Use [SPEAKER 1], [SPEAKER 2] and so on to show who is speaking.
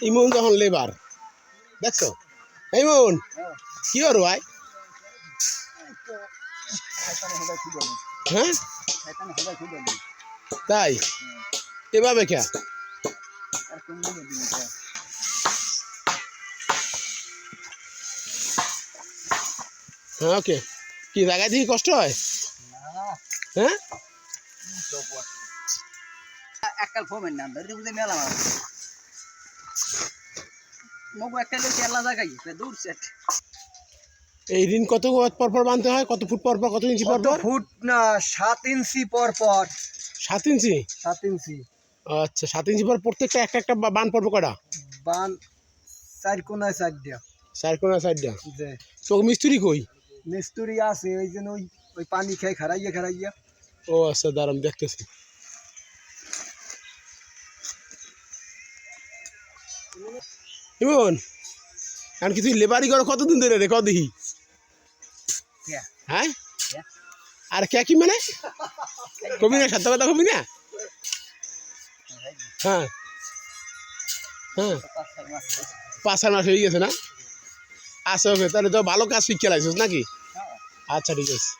[SPEAKER 1] ইমন যখন লেবার দেখছ? ইমন, কি ওর ভাই? হ্যাঁ? তাই? এভাবে কে? হ্যাঁ ওকে। কি জায়গায় দেখি কষ্ট হয়? হ্যাঁ?
[SPEAKER 2] এককাল ফোমেন না ধরে বুঝে মেলা মগু একটা লোক এলা জায়গায় দূর সেট
[SPEAKER 1] এই ঋণ কত পর পর বানতে হয়? কত ফুট পর পর কত ইঞ্চি পর পর?
[SPEAKER 2] ফুট? না সাত ইঞ্চি পর পর।
[SPEAKER 1] সাত ইঞ্চি?
[SPEAKER 2] সাত ইঞ্চি।
[SPEAKER 1] আচ্ছা সাত ইঞ্চি পর প্রত্যেকটা একটা একটা বান পড়ব কটা?
[SPEAKER 2] বান চার কোনায় চার দিয়া।
[SPEAKER 1] চার কোনা সাইডটা
[SPEAKER 2] যে।
[SPEAKER 1] তো মিস্ত্রি কই?
[SPEAKER 2] মিস্তুরি আছে ওই জন্য ওই ওই পানি খেয়ে খারাইয়া খারাইয়া
[SPEAKER 1] ও আচ্ছা দাঁড়ান দেখতেছি। ইমন এখন কি তুই লেবারি করো কতদিন ধরে রে কত দেখি হ্যাঁ? আর কে কি মানে? কবি না সত্য কথা কবি না? হ্যাঁ। হ্যাঁ। পাঁচ ছয় মাস হয়ে গেছে না? আচ্ছা ওকে তাহলে তো ভালো কাজ শিখে লাগছিস নাকি? আচ্ছা ঠিক আছে।